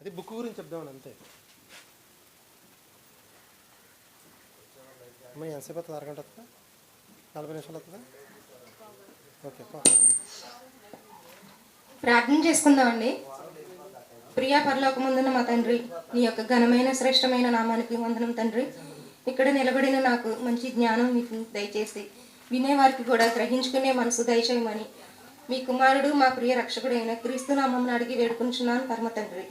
అది బుక్ గురించి చెప్దామని అంతే. అమ్మ ఎంతసేపు అవుతుంది? అరగంట వస్తుందా నలభై నిమిషాలు అవుతుందా? ఓకే ప్రార్థన చేసుకుందామండి ప్రియా పరలోకమందున మా తండ్రి నీ యొక్క ఘనమైన శ్రేష్టమైన నామానికి వందనం తండ్రి. ఇక్కడ నిలబడిన నాకు మంచి జ్ఞానం మీకు దయచేసి వినేవారికి కూడా గ్రహించుకునే మనసు దయచేయమని మీ కుమారుడు మా ప్రియ రక్షకుడైన క్రీస్తు నామం అడిగి వేడుకుంటున్నాను పరమ తండ్రి.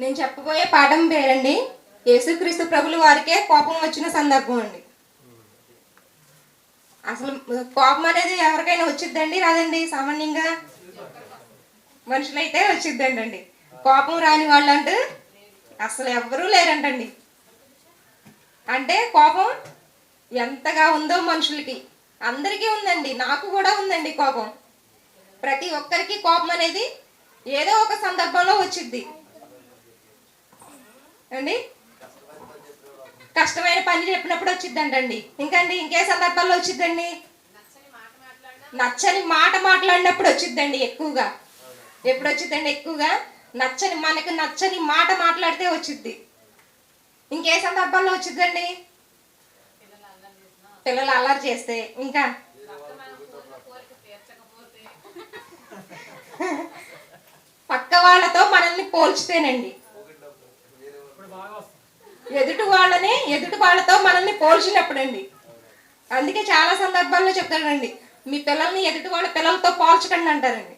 నేను చెప్పబోయే పాఠం పేరండి యేసుక్రీస్తు ప్రభులు వారికే కోపం వచ్చిన సందర్భం అండి. అసలు కోపం అనేది ఎవరికైనా వచ్చిద్దండి రాదండి? సామాన్యంగా మనుషులైతే వచ్చిద్దండి అండి కోపం రాని వాళ్ళు అంటూ అసలు ఎవ్వరూ లేరంటండి. అంటే కోపం ఎంతగా ఉందో మనుషులకి. అందరికీ ఉందండి. నాకు కూడా ఉందండి కోపం. ప్రతి ఒక్కరికి కోపం అనేది ఏదో ఒక సందర్భంలో వచ్చిద్ది. అండి? కష్టమైన పని చెప్పినప్పుడు వచ్చిద్దంటండి. ఇంకా అండి ఇంకే సందర్భాల్లో వచ్చిద్దండి? నచ్చని మాట మాట్లాడినప్పుడు వచ్చిద్దండి ఎక్కువగా. ఎప్పుడు వచ్చిందండి ఎక్కువగా? నచ్చని మనకు నచ్చని మాట మాట్లాడితే వచ్చింది ఇంకే సందర్భాల్లో వచ్చిందండి? పిల్లలు అల్లరి చేస్తే ఇంకా? పక్క వాళ్ళతో మనల్ని పోల్చితేనండి. ఎదుటి వాళ్ళని ఎదుటి వాళ్ళతో మనల్ని పోల్చినప్పుడండి. అందుకే చాలా సందర్భాల్లో చెప్తాడండి. మీ పిల్లల్ని ఎదుటి వాళ్ళ పిల్లలతో పోల్చకండి అంటారండి.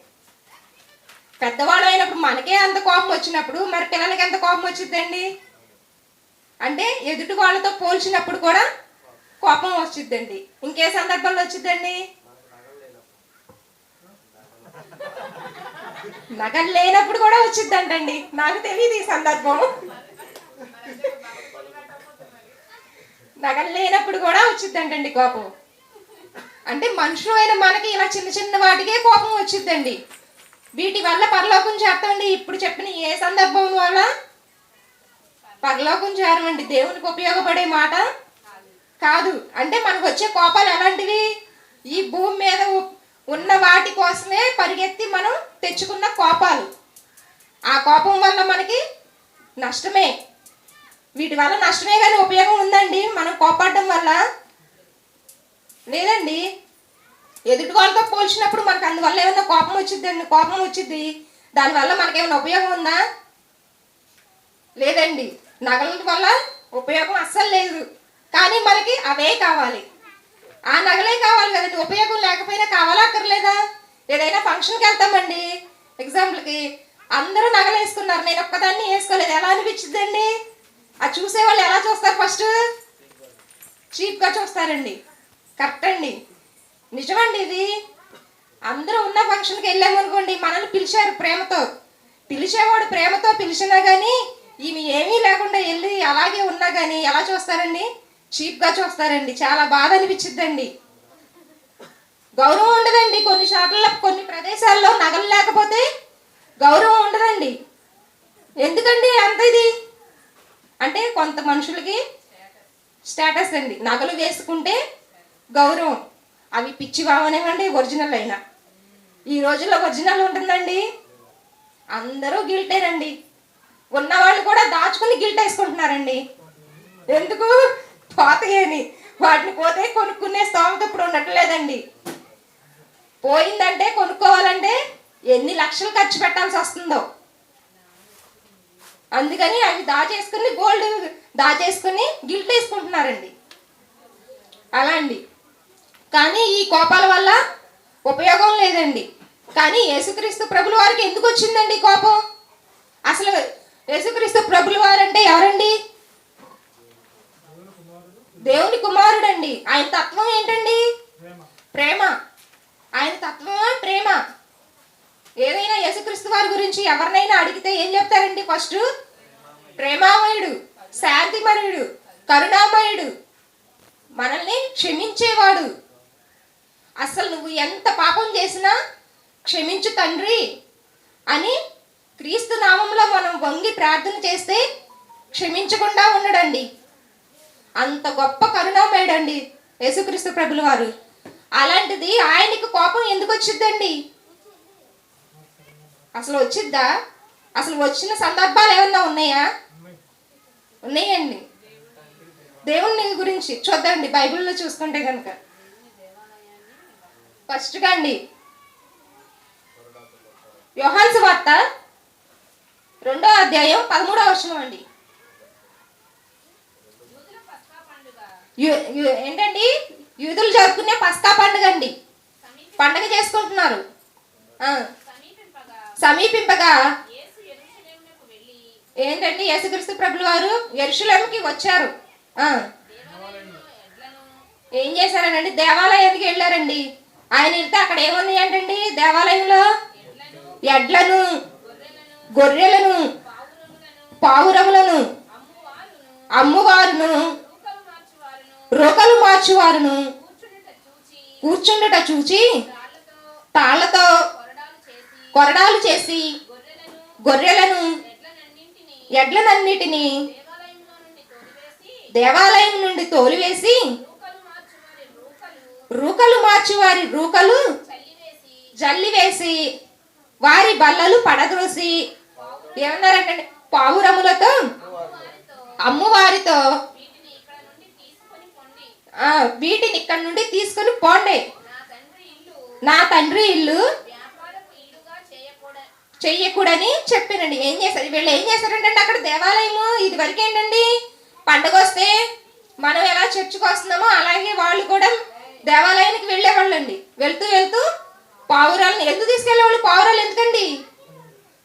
పెద్దవాళ్ళు అయినప్పుడు మనకే అంత కోపం వచ్చినప్పుడు మరి పిల్లలకి ఎంత కోపం వచ్చిందండి అంటే ఎదుటి వాళ్ళతో పోల్చినప్పుడు కూడా కోపం వచ్చిద్దండి ఇంకే సందర్భంలో వచ్చిద్దండి నగలు లేనప్పుడు కూడా వచ్చిద్దంటండి నాకు తెలియదు ఈ సందర్భం. నగలు లేనప్పుడు కూడా వచ్చిద్దంటండి కోపం. అంటే మనుషులు అయిన మనకి ఇలా చిన్న చిన్న వాటికే కోపం వచ్చిద్దండి వీటి వల్ల పరలోకం చేస్తామండి. ఇప్పుడు చెప్పిన ఏ సందర్భం వల్ల పరలోకం చేరమండి. దేవునికి ఉపయోగపడే మాట కాదు. అంటే మనకు వచ్చే కోపాలు ఎలాంటివి? ఈ భూమి మీద ఉన్న వాటి కోసమే పరిగెత్తి మనం తెచ్చుకున్న కోపాలు. ఆ కోపం వల్ల మనకి నష్టమే. వీటి వల్ల నష్టమే కానీ ఉపయోగం ఉందండి. మనం కోపాడడం వల్ల. లేదండి. ఎదుటి వాళ్ళతో పోల్చినప్పుడు మనకు అందువల్ల ఏమైనా కోపం వచ్చిందండి కోపం వచ్చింది దానివల్ల మనకేమైనా ఉపయోగం ఉందా? లేదండి. నగల వల్ల ఉపయోగం అస్సలు లేదు. కానీ మనకి అవే కావాలి. ఆ నగలే కావాలి కదండి. ఉపయోగం లేకపోయినా కావాలా అక్కర్లేదా? ఏదైనా ఫంక్షన్కి వెళ్తామండి. ఎగ్జాంపుల్కి అందరూ నగలు వేసుకున్నారు. నేను ఒక్కదాన్ని వేసుకోలేదు. ఎలా అనిపించిందండి అది చూసేవాళ్ళు ఎలా చూస్తారు ఫస్ట్? చీప్గా చూస్తారండి. కరెక్ట్ అండి. నిజమండి ఇది. అందరూ ఉన్న ఫంక్షన్కి వెళ్ళామనుకోండి మనల్ని పిలిచారు ప్రేమతో. పిలిచేవాడు ప్రేమతో పిలిచినా కానీ ఈమె ఏమీ లేకుండా వెళ్ళి అలాగే ఉన్నా కానీ ఎలా చూస్తారండి? చీప్గా చూస్తారండి. చాలా బాధ అనిపించిద్దండి. గౌరవం ఉండదండి. కొన్ని చోట్ల కొన్ని ప్రదేశాల్లో నగలు లేకపోతే గౌరవం ఉండదండి. ఎందుకండి అంత ఇది? అంటే కొంత మనుషులకి స్టేటస్ అండి. నగలు వేసుకుంటే గౌరవం. అవి పిచ్చి కావనివ్వండి ఒరిజినల్ అయినా. ఈ రోజుల్లో ఒరిజినల్ ఉంటుందండి. అందరూ గిల్టేనండి. ఉన్న వాళ్ళు కూడా దాచుకుని గిల్ట్ వేసుకుంటున్నారండి. ఎందుకు? పోతాయని వాటిని పోతే కొనుక్కునే స్తోమత ఇప్పుడు ఉండట్లేదండి. పోయిందంటే కొనుక్కోవాలంటే ఎన్ని లక్షలు ఖర్చు పెట్టాల్సి వస్తుందో. అందుకని అవి దాచేసుకుని గోల్డ్ దాచేసుకుని గిల్ట్ వేసుకుంటున్నారండి. అలా అండి. కానీ ఈ కోపాల వల్ల ఉపయోగం లేదండి. కానీ యేసుక్రీస్తు ప్రభుల వారికి ఎందుకు వచ్చిందండి కోపం? అసలు యేసుక్రీస్తు ప్రభుల వారంటే ఎవరండి? దేవుని కుమారుడండి. ఆయన తత్వం ఏంటండి? ప్రేమ. ఆయన తత్వమా? ప్రేమ. ఏదైనా యేసుక్రీస్తు వారి గురించి ఎవరినైనా అడిగితే ఏం చెప్తారండి ఫస్ట్? ప్రేమామయుడు శాంతిమయుడు కరుణామయుడు. మనల్ని క్షమించేవాడు. అసలు నువ్వు ఎంత పాపం చేసినా క్షమించు తండ్రి అని క్రీస్తు నామంలో మనం వంగి ప్రార్థన చేస్తే క్షమించకుండా ఉండడండి. అంత గొప్ప కరుణామయుడండి యేసుక్రీస్తు ప్రభులు వారు. అలాంటిది ఆయనకి కోపం ఎందుకు వచ్చిద్దండి? అసలు వచ్చిద్దా? అసలు వచ్చిన సందర్భాలు ఏమన్నా ఉన్నాయా? ఉన్నాయండి. దేవుని గురించి చూద్దండి బైబిల్లో చూసుకుంటే కనుక ఫస్ట్గా అండి. యోహాన్స్ వార్త రెండో అధ్యాయం పదమూడవ వచనం అండి. ఏంటండి? యూదులు జరుపుకునే పస్కా పండుగ అండి. పండగ చేసుకుంటున్నారు. సమీపింపగా ఏంటండి యేసుక్రీస్తు ప్రభులు వారు? ఎరుషులేముకి వచ్చారు. ఏం చేశారనండి? దేవాలయానికి వెళ్ళారండి. ఆయన వెళ్తే అక్కడ ఏముంది ఏంటండి దేవాలయంలో ఎడ్లను. గొర్రెలను పావురములను అమ్మువారును రోకలు మార్చువారును కూర్చుండుట చూచి తాళ్ళతో కొరడాలు చేసి గొర్రెలను ఎడ్లనన్నిటిని దేవాలయం నుండి తోలివేసి రూకలు మార్చి వారి రూకలు జల్లివేసి వారి బల్లలు పడద్రోసి ఏమన్నారంటే పావురములతో అమ్మవారితో వీటిని ఇక్కడ నుండి తీసుకొని పోండి. నా తండ్రి ఇల్లు చెయ్యకూడని చెప్పానండి. ఏం చేశారు? వీళ్ళు ఏం చేశారంటే అక్కడ దేవాలయము? ఇది వరకు ఏంటండి? పండగ వస్తే మనం ఎలా చర్చికి వస్తున్నామో అలాగే వాళ్ళు కూడా దేవాలయానికి వెళ్ళేవాళ్ళండి. వెళ్తూ వెళ్తూ పావురాలను ఎందుకు తీసుకెళ్ళేవాళ్ళు పావురాలు? ఎందుకండి?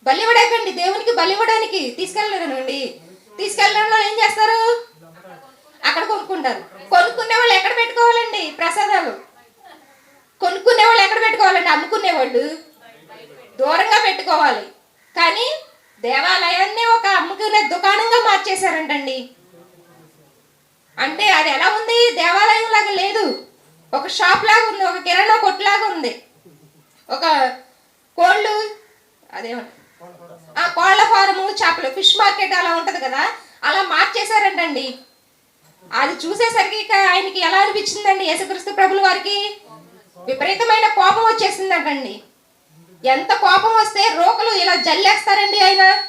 బలి దేవునికి బలి ఇవ్వడానికి తీసుకెళ్ళలేదండి తీసుకెళ్ళడంలో ఏం చేస్తారు? అక్కడ కొనుక్కుంటారు. కొనుక్కునే వాళ్ళు ఎక్కడ పెట్టుకోవాలండి? ప్రసాదాలు. కొనుక్కునే వాళ్ళు ఎక్కడ పెట్టుకోవాలండి? అమ్ముకునే వాళ్ళు. దూరంగా పెట్టుకోవాలి. కానీ దేవాలయాన్ని ఒక అమ్ముకునే దుకాణంగా మార్చేశారంటండి. అంటే అది ఎలా ఉంది? దేవాలయం లాగా లేదు. ఒక షాప్ లాగా ఉంది. ఒక కిరాణా కొట్టు లాగా ఉంది. ఒక కోళ్ళు అదేమంటారు? ఆ కోళ్ళ ఫారము చేపలు ఫిష్ మార్కెట్ అలా ఉంటది కదా అలా మార్చేశారంటండి. అది చూసేసరికి ఇక ఆయనకి ఎలా అనిపించిందండి యేసుక్రీస్తు ప్రభుల వారికి? విపరీతమైన కోపం వచ్చేసిందంటండి. ఎంత కోపం వస్తే రోకలు ఇలా జల్లేస్తారండి ఆయన.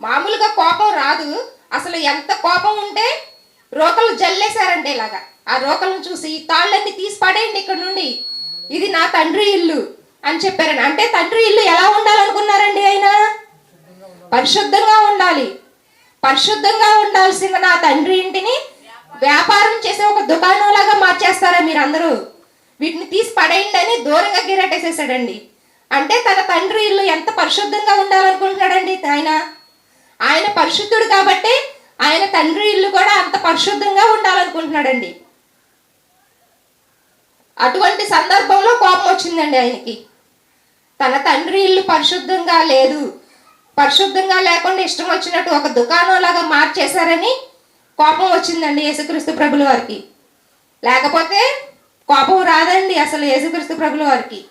మామూలుగా కోపం రాదు. అసలు ఎంత కోపం ఉంటే రోకలు జల్లేశారండి ఇలాగా. ఆ రోకలను చూసి తాళ్ళన్ని తీసి పడేయండి ఇక్కడ నుండి. ఇది నా తండ్రి ఇల్లు. అని చెప్పారండి అంటే తండ్రి ఇల్లు ఎలా ఉండాలనుకున్నారండి ఆయన? పరిశుద్ధంగా ఉండాలి. పరిశుద్ధంగా ఉండాల్సిన నా తండ్రి ఇంటిని వ్యాపారం చేసే ఒక దుకాణం లాగా మార్చేస్తారా మీరందరూ? వీటిని తీసి పడేయండి అని దూరంగా గిరటేసేసాడండి అంటే తన తండ్రి ఇల్లు ఎంత పరిశుద్ధంగా ఉండాలనుకుంటున్నాడండి ఆయన? ఆయన పరిశుద్ధుడు కాబట్టి ఆయన తండ్రి ఇల్లు కూడా అంత పరిశుద్ధంగా ఉండాలనుకుంటున్నాడండి. అటువంటి సందర్భంలో కోపం వచ్చిందండి ఆయనకి. తన తండ్రి ఇల్లు పరిశుద్ధంగా లేదు. పరిశుద్ధంగా లేకుండా ఇష్టం వచ్చినట్టు ఒక దుకాణం లాగా మార్చేశారని కోపం వచ్చిందండి యేసుక్రీస్తు ప్రభుల వారికి. లేకపోతే కోపం రాదండి అసలు యేసుక్రీస్తు ప్రభుల వారికి.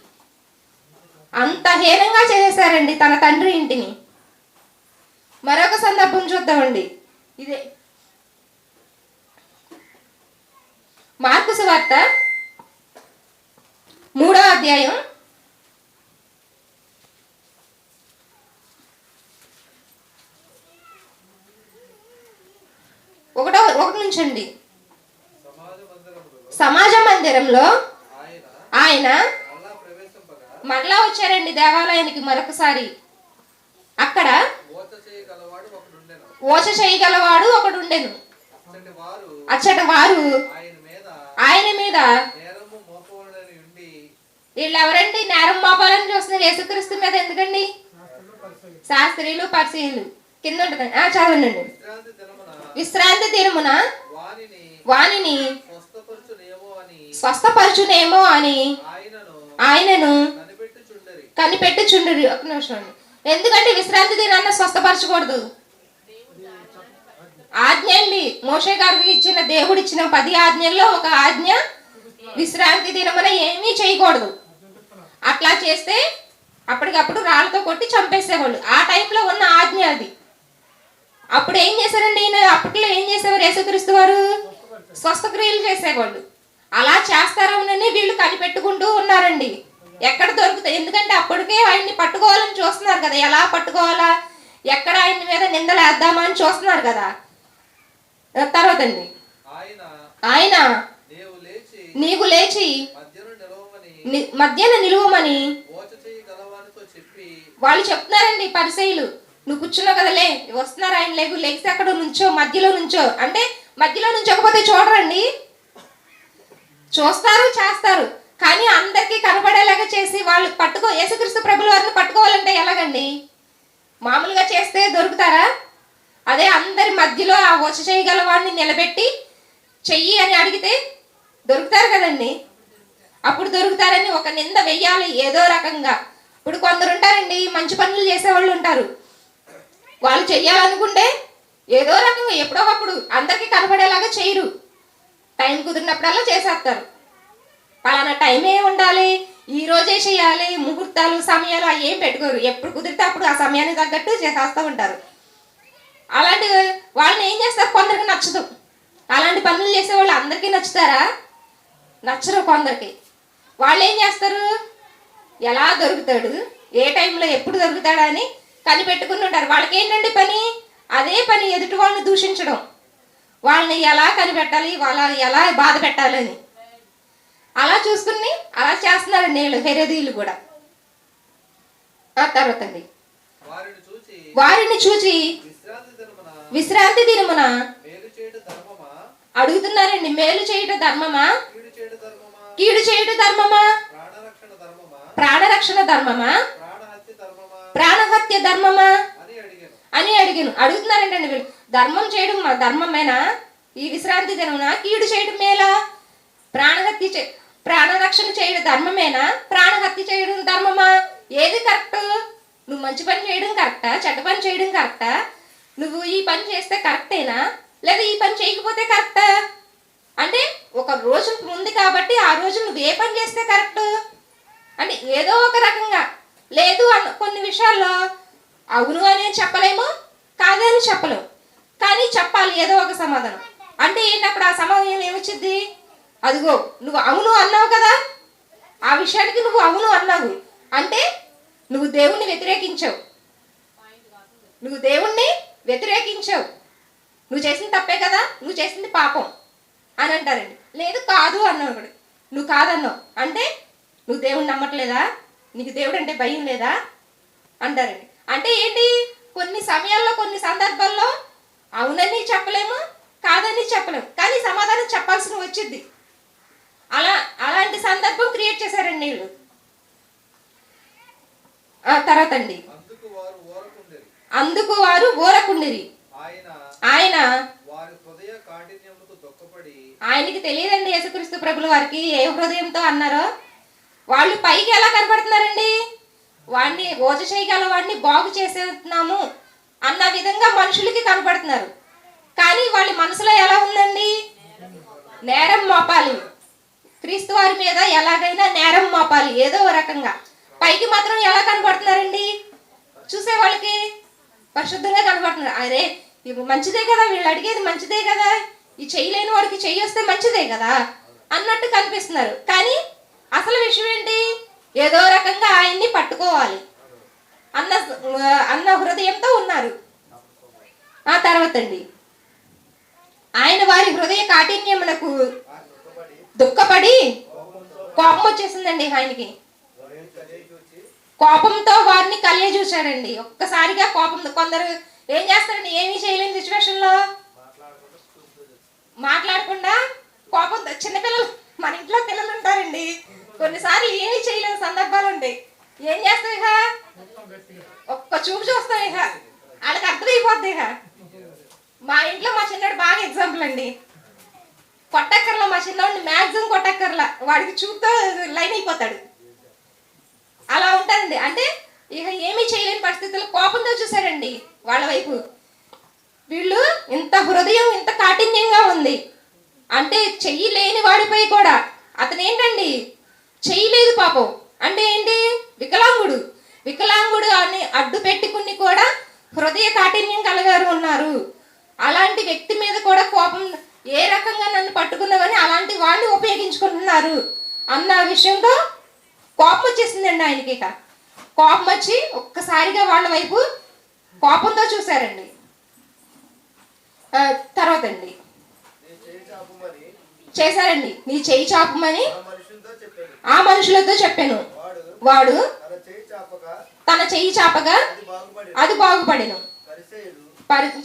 అంత హీనంగా చేసేసారండి తన తండ్రి ఇంటిని. మరొక సందర్భం చూద్దామండి. ఇదే మార్కుసు వార్త మూడో అధ్యాయం ఒకటి సమాజ మందిరంలో ఆయన మరలా వచ్చారండి దేవాలయానికి మరొకసారి. అక్కడ ఓచ చేయగలవాడు ఒకడు ఉండెను అచ్చట వారు ఆయన మీద వీళ్ళెవరండి? వీళ్ళు ఎవరండి నేరం మోపాలని చూస్తున్నారు యేసుక్రీస్తు మీద ఎందుకండి? శాస్త్రీలు పరిశీలు. కింద ఉంటుంది ఆ చదవండి విశ్రాంతి దినమున వానిని స్వస్థపరచునేమో అని ఆయనను కనిపెట్టుచుండ్రి. ఒక నిమిషం. ఎందుకంటే విశ్రాంతి దినాన్న స్వస్థపరచకూడదు. ఆజ్ఞ అండి. మోషే గారికి ఇచ్చిన దేవుడు ఇచ్చిన పది ఆజ్ఞల్లో ఒక ఆజ్ఞ విశ్రాంతి దినమున ఏమీ చేయకూడదు. అట్లా చేస్తే అప్పటికప్పుడు రాళ్ళతో కొట్టి చంపేసేవాళ్ళు. ఆ టైంలో ఉన్న ఆజ్ఞ అది. అప్పుడు ఏం చేశారండి ఈయన? అప్పట్లో ఏం చేసేవారు యేసుక్రీస్తు వారు? స్వస్థక్రియలు చేసేవాళ్ళు. అలా చేస్తారోనని వీళ్ళు కనిపెట్టుకుంటూ ఉన్నారండి. ఎక్కడ దొరుకుతాయి? ఎందుకంటే అప్పటికే ఆయన్ని పట్టుకోవాలని చూస్తున్నారు కదా. ఎలా పట్టుకోవాలా? ఎక్కడ ఆయన మీద నిందలేద్దామా అని చూస్తున్నారు కదా. తర్వాత అండి. ఆయన నీవు లేచి మధ్యను నిలవమని వాళ్ళు చెప్తున్నారండి పరిసయులు. నువ్వు కూర్చున్నావు కదా లే వస్తున్నారు ఆయన లేవు లెగిసి అక్కడ నుంచో మధ్యలో నుంచో. అంటే మధ్యలో నుంచోకపోతే చూడరండి. చూస్తారు చేస్తారు. కానీ అందరికీ కనపడేలాగా చేసి వాళ్ళు పట్టుకో యేసుక్రీస్తు ప్రభుల వారిని పట్టుకోవాలంటే ఎలాగండి? మామూలుగా చేస్తే దొరుకుతారా? అదే అందరి మధ్యలో ఆ వచ్చ చేయగల వాడిని నిలబెట్టి చెయ్యి అని అడిగితే దొరుకుతారు కదండి? అప్పుడు దొరుకుతారని ఒక నింద వెయ్యాలి ఏదో రకంగా. ఇప్పుడు కొందరు ఉంటారండి మంచి పనులు చేసేవాళ్ళు ఉంటారు. వాళ్ళు చెయ్యాలనుకుంటే ఏదో రకంగా ఎప్పుడో అప్పుడు అందరికీ కనబడేలాగా చేయరు. టైం కుదిరినప్పుడల్లా చేసేస్తారు. పలానా టైం ఏ ఉండాలి ఈ రోజే చేయాలి ముహూర్తాలు సమయాలు అవి ఏం పెట్టుకోరు. ఎప్పుడు కుదిరితే అప్పుడు ఆ సమయానికి తగ్గట్టు చేసేస్తూ ఉంటారు. అలాంటి వాళ్ళని ఏం చేస్తారు? కొందరికి నచ్చదు. అలాంటి పనులు చేసే వాళ్ళు అందరికీ నచ్చుతారా? నచ్చరు కొందరికి. వాళ్ళు ఏం చేస్తారు? ఎలా దొరుకుతాడు? ఏ టైంలో ఎప్పుడు దొరుకుతాడా అని కనిపెట్టుకుని ఉంటారు. వాళ్ళకి ఏంటండి పని? అదే పని ఎదుటి వాళ్ళని దూషించడం. వాళ్ళని ఎలా కనిపెట్టాలి? వాళ్ళ ఎలా బాధ పెట్టాలని. అలా చూసుకుని అలా చేస్తున్నారు నేను హెరదీలు కూడా. ఆ తర్వాత అండి. వారిని చూచి విశ్రాంతి దినమున అడుగుతున్నారండి మేలు చేయట ధర్మమా? కీడు చేయట ధర్మమా? ప్రాణరక్షణ ధర్మమా? ప్రాణహత్య ధర్మమా? అని అడిగాను. అడుగుతున్నారంటండి వీళ్ళు? ధర్మం చేయడం మా ధర్మమేనా? ఈ విశ్రాంతి దినమునా కీడు చేయడం మేలా? ప్రాణహత్య చే ప్రాణరక్షణ చేయడం ధర్మమేనా? ప్రాణహత్య చేయడం ధర్మమా? ఏది కరెక్ట్? నువ్వు మంచి పని చేయడం కరెక్టా? చెడ్డ పని చేయడం కరెక్టా? నువ్వు ఈ పని చేస్తే కరెక్టేనా? లేదా ఈ పని చేయకపోతే కరెక్టా? అంటే ఒక రోజు ఉంది కాబట్టి ఆ రోజు నువ్వు ఏ పని చేస్తే కరెక్ట్? అంటే ఏదో ఒక రకంగా లేదు అన్న కొన్ని విషయాల్లో అవును అని చెప్పలేము కాదని చెప్పలేము. కానీ చెప్పాలి ఏదో ఒక సమాధానం. అంటే ఏంటప్పుడు ఆ సమాధానం ఏమొచ్చింది అదిగో నువ్వు అవును అన్నావు కదా? ఆ విషయానికి నువ్వు అవును అన్నావు. అంటే నువ్వు దేవుణ్ణి వ్యతిరేకించావు. నువ్వు దేవుణ్ణి వ్యతిరేకించావు. నువ్వు చేసింది తప్పే కదా? నువ్వు చేసింది పాపం అని అంటారండి. లేదు కాదు అన్నావు కూడా నువ్వు కాదన్నావు. అంటే నువ్వు దేవుణ్ణి నమ్మట్లేదా? నీకు దేవుడు అంటే భయం లేదా? అంటారండి. అంటే ఏంటి? కొన్ని సమయాల్లో కొన్ని సందర్భాల్లో అవునని చెప్పలేము కాదని చెప్పలేము. కానీ సమాధానం చెప్పాల్సిన వచ్చింది అలా అలాంటి సందర్భం క్రియేట్ చేశారండి వీళ్ళు ఆ తర్వాత అండి. అందుకు వారు ఊరకుండిరి ఆయన ఆయనకి తెలియదండి యేసుక్రీస్తు ప్రభుల వారికి ఏ హృదయంతో అన్నారో? వాళ్ళు పైకి ఎలా కనపడుతున్నారండి? వాడిని ఓజ చేయగల వాడిని బాగు చేసేస్తున్నాము అన్న విధంగా మనుషులకి కనపడుతున్నారు. కానీ వాళ్ళ మనసులో ఎలా ఉందండి? నేరం మోపాలి. క్రీస్తు వారి మీద ఎలాగైనా నేరం మోపాలి ఏదో రకంగా. పైకి మాత్రం ఎలా కనపడుతున్నారండి? చూసే వాళ్ళకి పరిశుద్ధంగా కనపడుతున్నారు. అరే ఇవి మంచిదే కదా వీళ్ళు అడిగేది మంచిదే కదా. ఈ చేయలేని వాడికి చెయ్యి వస్తే మంచిదే కదా అన్నట్టు కనిపిస్తున్నారు. కానీ అసలు విషయం ఏంటి ఏదో రకంగా ఆయన్ని పట్టుకోవాలి. అన్న అన్న హృదయంతో ఉన్నారు. ఆ తర్వాత అండి. ఆయన వారి హృదయ కాఠిన్యమునకు దుఃఖపడి కోపం వచ్చేసిందండి ఆయనకి. కోపంతో వారిని కలియ చూశారండి ఒక్కసారిగా కోపం కొందరు ఏం చేస్తారండి? ఏమీ చేయలేని సిచ్యువేషన్లో మాట్లాడకుండా కోపంతో చిన్నపిల్లలు మన ఇంట్లో పిల్లలు ఉంటారండి కొన్నిసార్లు ఏమీ చేయలేని సందర్భాలు ఉంటాయి ఏం చేస్తాయి ఇహ? ఒక్క చూపు చూస్తాయి ఇహ. వాళ్ళకి అర్థమైపోద్ది ఇక మా ఇంట్లో మా చిన్నోడు బాగా ఎగ్జాంపుల్ అండి. కొట్టక్కర్లా మా చిన్నోడిని మ్యాక్సిమం కొట్టక్కర్లా. వాడికి చూపుతో లైన్ అయిపోతాడు. అలా ఉంటుందండి. అంటే ఇక ఏమీ చేయలేని పరిస్థితుల్లో కోపంతో చూసారండి వాళ్ళ వైపు. వీళ్ళు ఇంత హృదయం ఇంత కాఠిన్యంగా ఉంది. అంటే చెయ్యి లేని వాడిపై కూడా. అతను ఏంటండి చెయ్యి లేదు పాపం. అంటే ఏంటి? వికలాంగుడు. వికలాంగుడు అని అడ్డు పెట్టుకుని కూడా హృదయ కాఠిన్యం కలగారు ఉన్నారు. అలాంటి వ్యక్తి మీద కూడా కోపం ఏ రకంగా నన్ను పట్టుకున్నా కానీ అలాంటి వాడిని ఉపయోగించుకుంటున్నారు. అన్న విషయంలో కోపం వచ్చేసిందండి ఆయనకి ఇక. కోపం వచ్చి ఒక్కసారిగా వాళ్ళ వైపు కోపంతో చూశారండి. తర్వాత అండి చేశారండి. నీ చేయి చాపమని ఆ మనుషులతో చెప్పాను. వాడు తన చెయ్యి చాపగా అది బాగుపడి అది బాగుపడెను.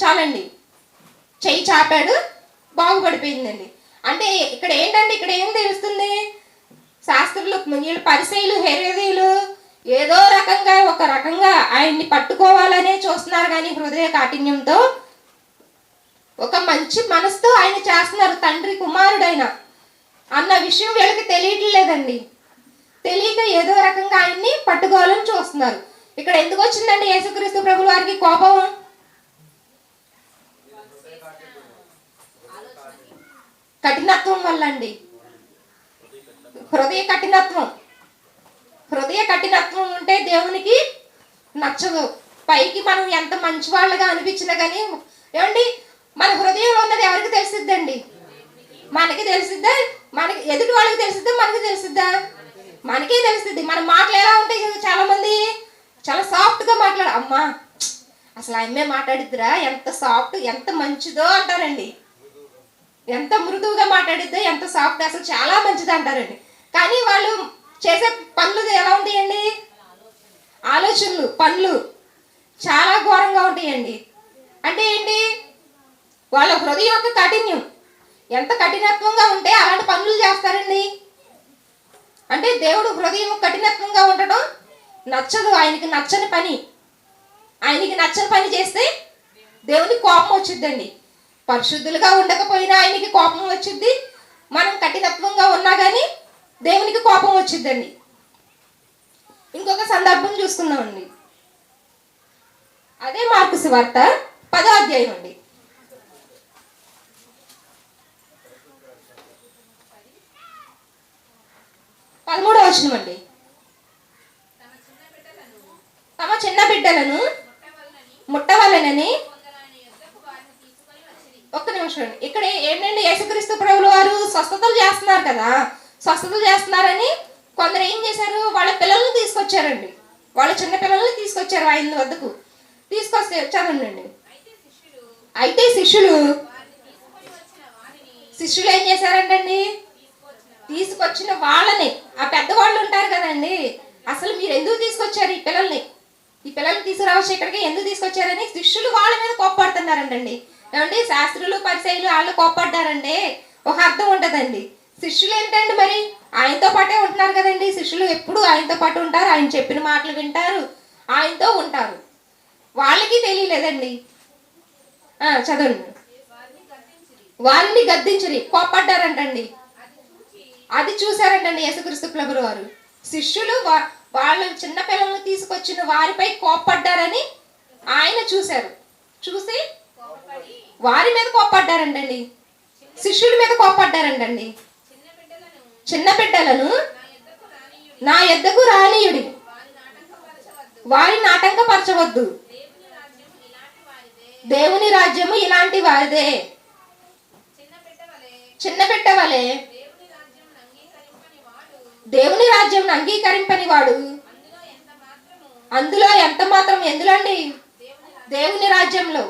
చాలండి. చెయ్యి చాపాడు బాగుపడిపోయిందండి. అంటే ఇక్కడ ఏంటంటే ఇక్కడ ఏం తెలుస్తుంది? శాస్త్రులు వీళ్ళు పరిచయులు హెరేదీలు ఏదో రకంగా ఒక రకంగా ఆయన్ని పట్టుకోవాలనే చూస్తున్నారు కానీ హృదయ కాఠిన్యంతో ఒక మంచి మనసుతో ఆయన చేస్తున్నారు. తండ్రి కుమారుడైన అన్న విషయం వీళ్ళకి తెలియట్లేదండి. తెలియక ఏదో రకంగా ఆయన్ని పట్టుకోవాలని చూస్తున్నారు. ఇక్కడ ఎందుకు వచ్చిందండి యేసుక్రీస్తు ప్రభుల వారికి కోపం? కఠినత్వం వల్ల అండి హృదయ కఠినత్వం. హృదయ కఠినత్వం ఉంటే దేవునికి నచ్చదు. పైకి మనం ఎంత మంచి వాళ్ళగా అనిపించినా కానీ ఏమండి? మన హృదయంలో ఉన్నది ఎవరికి తెలిసిద్దండి? మనకి తెలిసిద్దా? మనకి ఎదుటి వాళ్ళకి తెలిసిద్దా మనకి తెలుస్తుందా? మనకే తెలుస్తుంది. మన మాటలు ఎలా ఉంటాయి కదా చాలా మంది చాలా సాఫ్ట్గా మాట్లాడు అమ్మా! అసలు అమ్మే మాట్లాడిద్దిరా? ఎంత సాఫ్ట్ ఎంత మంచిదో అంటారండి. ఎంత మృదువుగా మాట్లాడిద్దో ఎంత సాఫ్ట్ అసలు చాలా మంచిది అంటారండి. కానీ వాళ్ళు చేసే పనులు ఎలా ఉంటాయండి? ఆలోచనలు పనులు చాలా ఘోరంగా ఉంటాయండి. అంటే ఏంటి? వాళ్ళ హృదయం యొక్క కాఠిన్యం. ఎంత కఠినత్వంగా ఉంటే అలాంటి పనులు చేస్తారండి? అంటే దేవుడు హృదయం కఠినత్వంగా ఉండడం నచ్చదు ఆయనకి నచ్చని పని. ఆయనకి నచ్చని పని చేస్తే దేవునికి కోపం వచ్చిద్దండి. పరిశుద్ధులుగా ఉండకపోయినా ఆయనకి కోపం వచ్చిద్ది. మనం కఠినత్వంగా ఉన్నా కానీ దేవునికి కోపం వచ్చిద్దండి. ఇంకొక సందర్భం చూసుకుందామండి. అదే మార్కు వార్త పదో అధ్యాయం అండి. పదమూడవ వచనం అండి. తమ చిన్న బిడ్డలను ముట్టవలనని ఒక్క నిమిషం అండి. ఇక్కడ ఏంటంటే యేసుక్రీస్తు ప్రభులు వారు స్వస్థతలు చేస్తున్నారు కదా. స్వస్థతలు చేస్తున్నారని కొందరు ఏం చేశారు? వాళ్ళ పిల్లల్ని తీసుకొచ్చారండి. వాళ్ళ చిన్న పిల్లల్ని తీసుకొచ్చారు ఆయన వద్దకు. తీసుకొస్తే చదవండి. అయితే శిష్యులు శిష్యులు ఏం చేశారంటండి? తీసుకొచ్చిన వాళ్ళని. ఆ పెద్దవాళ్ళు ఉంటారు కదండి. అసలు మీరు ఎందుకు తీసుకొచ్చారు ఈ పిల్లల్ని? ఈ పిల్లల్ని తీసుకురావచ్చు ఇక్కడికి? ఎందుకు తీసుకొచ్చారని శిష్యులు వాళ్ళ మీద కోప్పడుతున్నారంటండి. ఏమండి? శాస్త్రులు పరిచయలు వాళ్ళు కోప్పడ్డారంటే ఒక అర్థం ఉంటుందండి. శిష్యులు ఏంటండి మరి? ఆయనతో పాటే ఉంటున్నారు కదండి. శిష్యులు ఎప్పుడు ఆయనతో పాటు ఉంటారు. ఆయన చెప్పిన మాటలు వింటారు. ఆయనతో ఉంటారు. వాళ్ళకి తెలియలేదండి. చదవండి. వారిని గద్దించరి. కోప్పడ్డారంటండి. అది చూశారంటండి యేసుక్రీస్తు ప్రభుల వారు శిష్యులు వా- వాళ్ళ చిన్న తీసుకొచ్చిన వారిపై కోప్పడ్డారని ఆయన చూశారు. చూసి వారి మీద కోప్పడ్డారంటండి. శిష్యుల మీద కోప్పడ్డారంటండి. చిన్న బిడ్డలను నా ఎద్దకు రానీయుడి. వారిని ఆటంకపరచవద్దు దేవుని రాజ్యము ఇలాంటి వారిదే. చిన్న బిడ్డ వలె దేవుని రాజ్యం అంగీకరింపని వాడు అందులో ఎంత మాత్రం ఎందులండి? దేవుని రాజ్యంలో.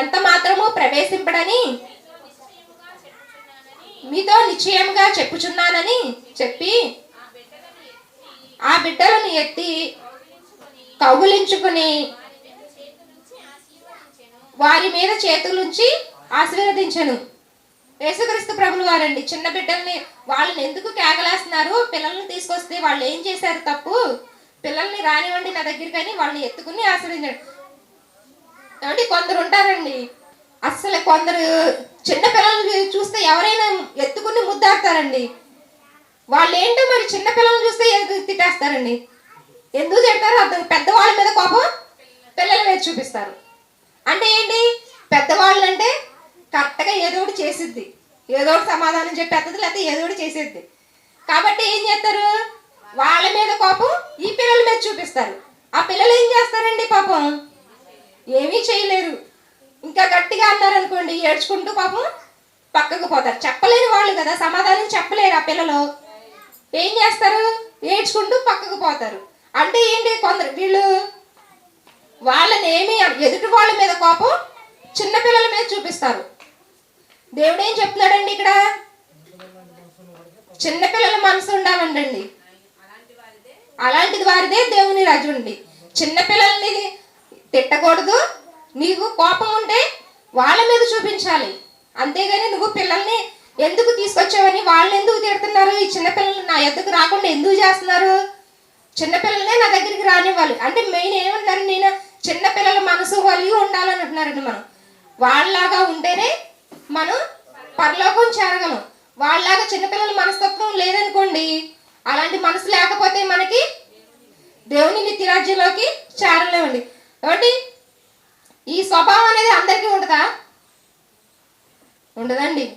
ఎంత మాత్రము ప్రవేశింపడని? మీతో నిశ్చయముగా చెప్పుచున్నానని చెప్పి ఆ బిడ్డలను ఎత్తి కౌగులించుకుని వారి మీద చేతులుంచి ఆశీర్వదించను. యేసుక్రీస్తు ప్రభులు వారండి చిన్న బిడ్డల్ని వాళ్ళని ఎందుకు కేకలేస్తున్నారు? పిల్లల్ని తీసుకొస్తే వాళ్ళు ఏం చేశారు తప్పు? పిల్లల్ని రానివ్వండి నా దగ్గర కానీ వాళ్ళని ఎత్తుకుని ఆశీర్వదించండి కాబట్టి కొందరు ఉంటారండి. అస్సలు కొందరు చిన్న పిల్లల్ని చూస్తే ఎవరైనా ఎత్తుకుని ముద్దాడతారండి. వాళ్ళు ఏంటో మరి చిన్న పిల్లల్ని చూస్తే ఎందుకు తిట్టేస్తారండి? ఎందుకు తిడతారో అర్థం పెద్దవాళ్ళ మీద కోపం పిల్లల మీద చూపిస్తారు. అంటే ఏంటి? పెద్దవాళ్ళు అంటే కరెక్ట్గా ఏదో ఒకటి చేసిద్ది. ఏదో ఒకటి సమాధానం చెప్పేస్తుంది లేకపోతే ఏదో ఒకటి చేసేద్ది. కాబట్టి ఏం చేస్తారు? వాళ్ళ మీద కోపం ఈ పిల్లల మీద చూపిస్తారు. ఆ పిల్లలు ఏం చేస్తారండి పాపం? ఏమీ చేయలేరు. ఇంకా గట్టిగా అన్నారనుకోండి ఏడ్చుకుంటూ పాపం పక్కకు పోతారు. చెప్పలేని వాళ్ళు కదా సమాధానం చెప్పలేరు ఆ పిల్లలు. ఏం చేస్తారు? ఏడ్చుకుంటూ పక్కకు పోతారు. అంటే ఏంటి కొందరు వీళ్ళు వాళ్ళని ఏమి ఎదుటి వాళ్ళ మీద కోపం చిన్న పిల్లల మీద చూపిస్తారు. దేవుడు ఏం చెప్తున్నాడండి ఇక్కడ? చిన్నపిల్లల మనసు ఉండాలంటండి. అలాంటిది వారిదే దేవుని రాజు అండి చిన్న తిట్టకూడదు. నీకు కోపం ఉంటే వాళ్ళ మీద చూపించాలి. అంతేగాని నువ్వు పిల్లల్ని ఎందుకు తీసుకొచ్చావని వాళ్ళు ఎందుకు తిడుతున్నారు? ఈ చిన్నపిల్లలు నా ఎద్దకు రాకుండా ఎందుకు చేస్తున్నారు? చిన్నపిల్లలనే నా దగ్గరికి రానివ్వాలి. అంటే మెయిన్ ఏమంటారు నేను చిన్నపిల్లల మనసు కలిగి ఉండాలని అంటున్నారండి మనం. వాళ్ళలాగా ఉంటేనే మనం పరలోకం చేరగలం. వాళ్ళలాగా చిన్నపిల్లల మనస్తత్వం లేదనుకోండి అలాంటి మనసు లేకపోతే మనకి దేవుని నిత్యరాజ్యంలోకి చేరలేమండి. కాబట్టి ఈ స్వభావం అనేది అందరికీ ఉండదా ఉండదండి.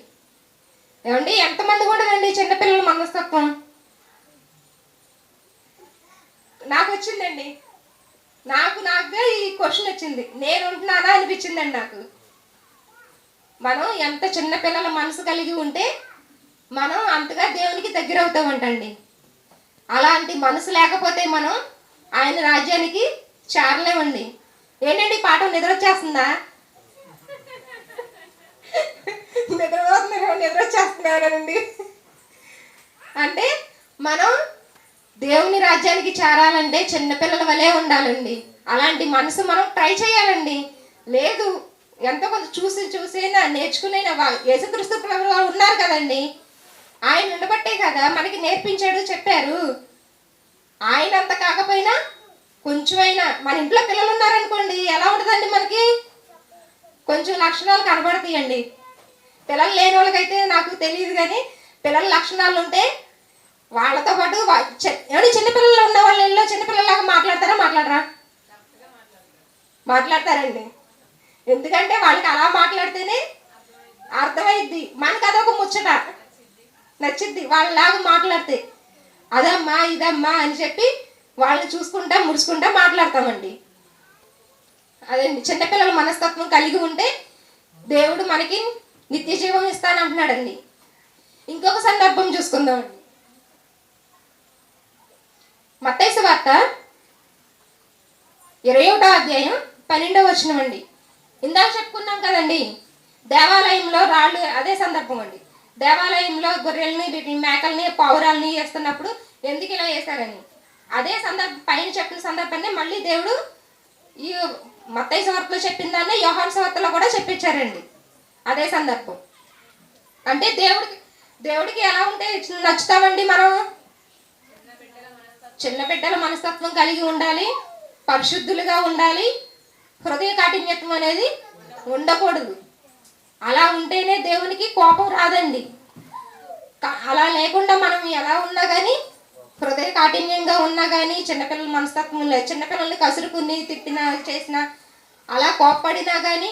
ఏమండి ఎంతమందికి ఉండదండి చిన్నపిల్లల మనస్తత్వం? నాకు వచ్చిందండి. నాకు నాకుగా ఈ క్వశ్చన్ వచ్చింది. నేను ఉంటున్నానా అనిపించిందండి నాకు. మనం ఎంత చిన్న పిల్లల మనసు కలిగి ఉంటే మనం అంతగా దేవునికి దగ్గర అవుతామంటండి. అలాంటి మనసు లేకపోతే మనం ఆయన రాజ్యానికి చేరలేమండి. ఏంటండి పాఠం నిద్ర వచ్చేస్తుందా నిద్ర నిద్ర వచ్చేస్తున్నారండి అంటే మనం దేవుని రాజ్యానికి చేరాలంటే చిన్నపిల్లల వలె ఉండాలండి. అలాంటి మనసు మనం ట్రై చేయాలండి. లేదు ఎంతో కొంత చూసి చూసైనా నేర్చుకునైనా వా- యేసుక్రీస్తు ప్రభు ఉన్నారు కదండి. ఆయన ఉండబట్టే కదా మనకి నేర్పించాడు చెప్పారు. ఆయన అంత కాకపోయినా కొంచెమైనా మన ఇంట్లో పిల్లలు ఉన్నారనుకోండి ఎలా ఉంటుందండి మనకి? కొంచెం లక్షణాలు కనబడతాయండి. పిల్లలు లేని వాళ్ళకైతే నాకు తెలియదు కానీ పిల్లల లక్షణాలు ఉంటే వాళ్ళతో పాటు ఏమైనా చిన్నపిల్లలు ఉన్న వాళ్ళ ఇళ్ళలో చిన్నపిల్లలాగా మాట్లాడతారా మాట్లాడరా? మాట్లాడతారండి. ఎందుకంటే వాళ్ళకి అలా మాట్లాడితేనే అర్థమైద్ది. మనకు అదొక ముచ్చట. నచ్చిద్ది. వాళ్ళలాగా మాట్లాడితే. అదమ్మా ఇదమ్మా అని చెప్పి వాళ్ళని చూసుకుంటా ముడుచుకుంటా మాట్లాడతామండి. అదండి చిన్నపిల్లల మనస్తత్వం కలిగి ఉంటే దేవుడు మనకి నిత్య జీవం ఇస్తానంటున్నాడండి. ఇంకొక సందర్భం చూసుకుందామండి. మత్తైసు వార్త ఇరవై ఒకటో అధ్యాయం పన్నెండవ వచనం అండి ఇందాక చెప్పుకున్నాం కదండి దేవాలయంలో రాళ్ళు అదే సందర్భం అండి. దేవాలయంలో గొర్రెల్ని వీటిని మేకల్ని పావురాల్ని వేస్తున్నప్పుడు ఎందుకు ఇలా వేశారని? అదే సందర్భం పైన చెప్పిన సందర్భాన్ని మళ్ళీ దేవుడు ఈ మత్తయి వార్తలో చెప్పిన దాన్ని యోహాన్ వార్తలో కూడా చెప్పించారండి. అదే సందర్భం. అంటే దేవుడికి దేవుడికి ఎలా ఉంటే నచ్చుతామండి మనం? చిన్న బిడ్డల మనస్తత్వం కలిగి ఉండాలి పరిశుద్ధులుగా ఉండాలి హృదయ కాఠిన్యత్వం అనేది ఉండకూడదు. అలా ఉంటేనే దేవునికి కోపం రాదండి. అలా లేకుండా మనం ఎలా ఉన్నా కానీ హృదయ కాఠిన్యంగా ఉన్నా కానీ చిన్నపిల్లల మనస్తత్వం లేదు చిన్నపిల్లల్ని కసురుకుని తిట్టినా చేసినా అలా కోప్పడినా కానీ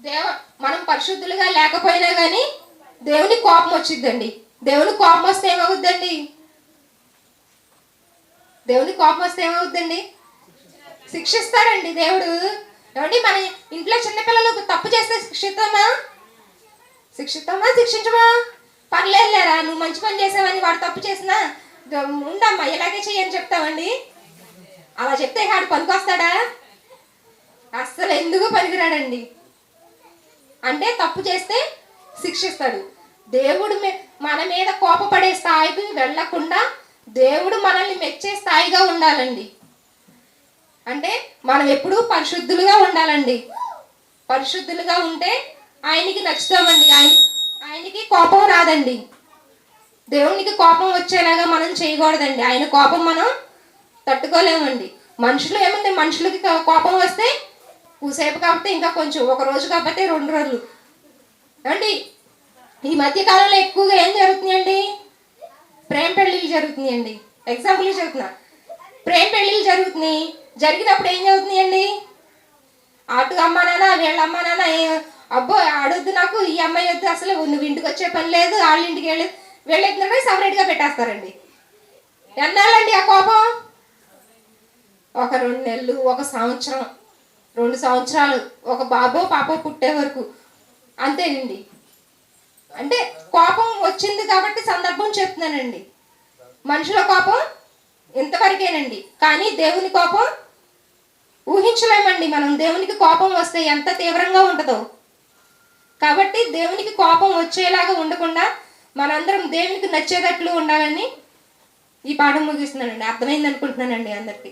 దేవ మనం పరిశుద్ధులుగా లేకపోయినా కానీ దేవుని కోపం వచ్చిందండి దేవుని కోపం వస్తే ఏమవుద్దండి? దేవుని కోపం వస్తే ఏమవుద్దండి? శిక్షిస్తాడండి దేవుడు. ఏమండి మన ఇంట్లో చిన్నపిల్లలు తప్పు చేస్తే శిక్షిస్తామా? శిక్షిస్తామా? శిక్షించమా? పర్లేదులేరా నువ్వు మంచి పని చేసావని వాడు తప్పు చేసినా ఉండమ్మా ఇలాగే చెయ్యని చెప్తామండి అలా చెప్తే వాడు పనికొస్తాడా? అస్సలు ఎందుకు పనికిరాడండి? అంటే తప్పు చేస్తే శిక్షిస్తాడు. దేవుడు మన మీద కోపపడే స్థాయికి వెళ్ళకుండా దేవుడు మనల్ని మెచ్చే స్థాయిగా ఉండాలండి. అంటే మనం ఎప్పుడూ పరిశుద్ధులుగా ఉండాలండి. పరిశుద్ధులుగా ఉంటే ఆయనకి నచ్చుతామండి. ఆయన ఆయనకి కోపం రాదండి. దేవునికి కోపం వచ్చేలాగా మనం చేయకూడదండి. ఆయన కోపం మనం తట్టుకోలేమండి. మనుషులు ఏముంది? మనుషులకి కోపం వస్తే కూసేపు కాబట్టి ఇంకా కొంచెం ఒక రోజు కాబట్టి రెండు రోజులు. అండి ఈ మధ్య కాలంలో ఎక్కువగా ఏం జరుగుతున్నాయండి? ప్రేమ పెళ్ళిళ్ళు జరుగుతున్నాయండి. ఎగ్జాంపుల్ చెప్తున్నా. ప్రేమ పెళ్ళిళ్ళు జరుగుతున్నాయి. జరిగినప్పుడు ఏం జరుగుతున్నాయండి అటు అమ్మ నాన్న వీళ్ళ అమ్మ నాన్న అబ్బో ఆడొద్దు నాకు ఈ అమ్మాయి వద్దు అసలు నువ్వు ఇంటికి వచ్చే పని లేదు వాళ్ళ ఇంటికి వెళ్ళి వెళ్ళేస్తున్నాడు సపరేట్గా పెట్టేస్తారండి. ఎన్నాళ్ళండి ఆ కోపం? ఒక రెండు నెలలు ఒక సంవత్సరం రెండు సంవత్సరాలు ఒక బాబో పాపో పుట్టే వరకు. అంతేనండి. అంటే కోపం వచ్చింది కాబట్టి సందర్భం చెప్తున్నానండి. మనుషుల కోపం ఇంతవరకేనండి. కానీ దేవుని కోపం ఊహించలేమండి. మనం దేవునికి కోపం వస్తే ఎంత తీవ్రంగా ఉంటుందో. కాబట్టి దేవునికి కోపం వచ్చేలాగా ఉండకుండా మనందరం దేవునికి నచ్చేటట్లు ఉండాలని ఈ పాఠం ముగిస్తున్నానండి. అర్థమైంది అనుకుంటున్నానండి అందరికీ.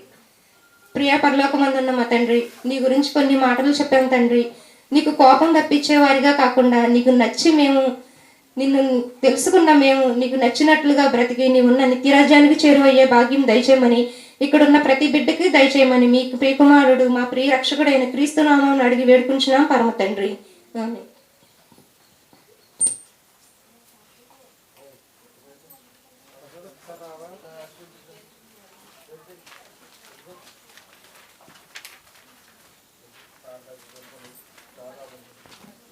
ప్రియా పరలోకమందున్న మా తండ్రి నీ గురించి కొన్ని మాటలు చెప్పాం తండ్రి. నీకు కోపం తప్పించేవారిగా కాకుండా నీకు నచ్చి మేము నిన్ను తెలుసుకున్న మేము నీకు నచ్చినట్లుగా బ్రతికి నీవున్న నిత్యరాజ్యానికి చేరువయ్యే భాగ్యం దయచేయమని ఇక్కడున్న ప్రతి బిడ్డకి దయచేయమని మీ ప్రియకుమారుడు మా ప్రియ రక్షకుడైన క్రీస్తు అడిగి వేడుకుంటున్నాం పరమ తండ్రి.